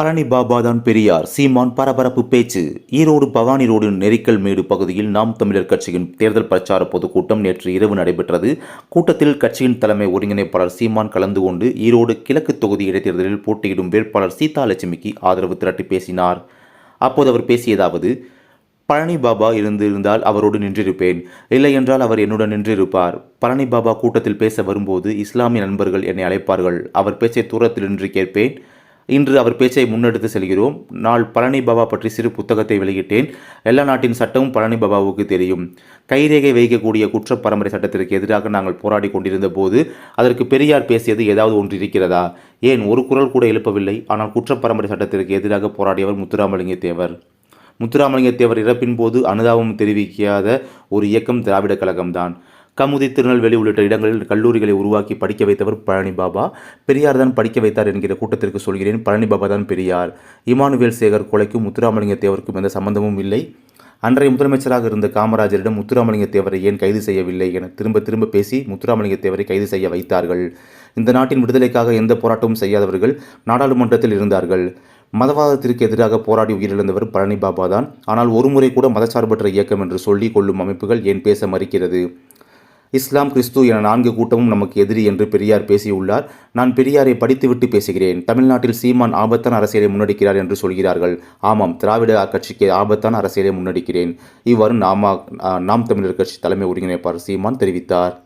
பழனி பாபா தான் பெரியார். சீமான் பரபரப்பு பேச்சு. ஈரோடு பவானி ரோடு நெரிக்கல் மேடு பகுதியில் நாம் தமிழர் கட்சியின் தேர்தல் பிரச்சார பொதுக்கூட்டம் நேற்று இரவு நடைபெற்றது. கூட்டத்தில் கட்சியின் தலைமை ஒருங்கிணைப்பாளர் சீமான் கலந்து கொண்டு ஈரோடு கிழக்கு தொகுதி இடைத்தேர்தலில் போட்டியிடும் வேட்பாளர் சீதாலட்சுமிக்கு ஆதரவு திரட்டி பேசினார். அப்போது அவர் பேசியதாவது பழனி பாபா இருந்திருந்தால் அவரோடு நின்றிருப்பேன். இல்லை என்றால் அவர் என்னுடன் நின்றிருப்பார். பழனி பாபா கூட்டத்தில் பேச வரும்போது இஸ்லாமிய நண்பர்கள் என்னை அழைப்பார்கள். அவர் பேசிய தூரத்தில் நின்று கேட்பேன். இன்று அவர் பேச்சை முன்னெடுத்து செல்கிறோம். நாள் பழனி பாபா பற்றி சிறு புத்தகத்தை வெளியிட்டேன். எல்லா நாட்டின் சட்டமும் பழனி பாபாவுக்கு தெரியும். கைரேகை வைக்கக்கூடிய குற்ற பரம்பரை சட்டத்திற்கு எதிராக நாங்கள் போராடி கொண்டிருந்த போது அதற்கு பெரியார் பேசியது ஏதாவது ஒன்று இருக்கிறதா? ஏன் ஒரு குரல் கூட எழுப்பவில்லை. ஆனால் குற்ற பரம்பரை சட்டத்திற்கு எதிராக போராடியவர் முத்துராமலிங்க தேவர் முத்துராமலிங்க தேவர் இறப்பின் போது அனுதாபம் தெரிவிக்காத ஒரு இயக்கம் திராவிட கழகம்தான். கமுதி திருநெல்வேலி உள்ளிட்ட இடங்களில் கல்லூரிகளை உருவாக்கி படிக்க வைத்தவர் பழனி பாபா. பெரியார் தான் படிக்க வைத்தார் என்கிற கூட்டத்திற்கு சொல்கிறேன். பழனி பாபா தான் பெரியார். இமானுவேல் சேகர் கொலைக்கும் முத்துராமலிங்க தேவருக்கும் எந்த சம்பந்தமும் இல்லை. அன்றைய முதலமைச்சராக இருந்த காமராஜரிடம் முத்துராமலிங்க தேவரை ஏன் கைது செய்யவில்லை என திரும்ப திரும்ப பேசி முத்துராமலிங்க தேவரை கைது செய்ய வைத்தார்கள். இந்த நாட்டின் விடுதலைக்காக எந்த போராட்டமும் செய்யாதவர்கள் நாடாளுமன்றத்தில் இருந்தார்கள். மதவாதத்திற்கு எதிராக போராடி உயிரிழந்தவர் பழனி பாபா தான். ஆனால் ஒருமுறை கூட மதச்சார்பற்ற இயக்கம் என்று சொல்லிக் கொள்ளும் அமைப்புகள் ஏன் பேச மறுக்கிறது? இஸ்லாம் கிறிஸ்து என நான்கு கூட்டமும் நமக்கு எதிரி என்று பெரியார் பேசியுள்ளார். நான் பெரியாரை படித்துவிட்டு பேசுகிறேன். தமிழ்நாட்டில் சீமான் ஆபத்தான அரசியலை முன்னெடுக்கிறார் என்று சொல்கிறார்கள். ஆமாம் திராவிட கட்சிக்கு ஆபத்தான அரசியலை முன்னெடுக்கிறேன். இவ்வாறு நாம நாம் தமிழர் கட்சி தலைமை ஒருங்கிணைப்பாளர் சீமான் தெரிவித்தார்.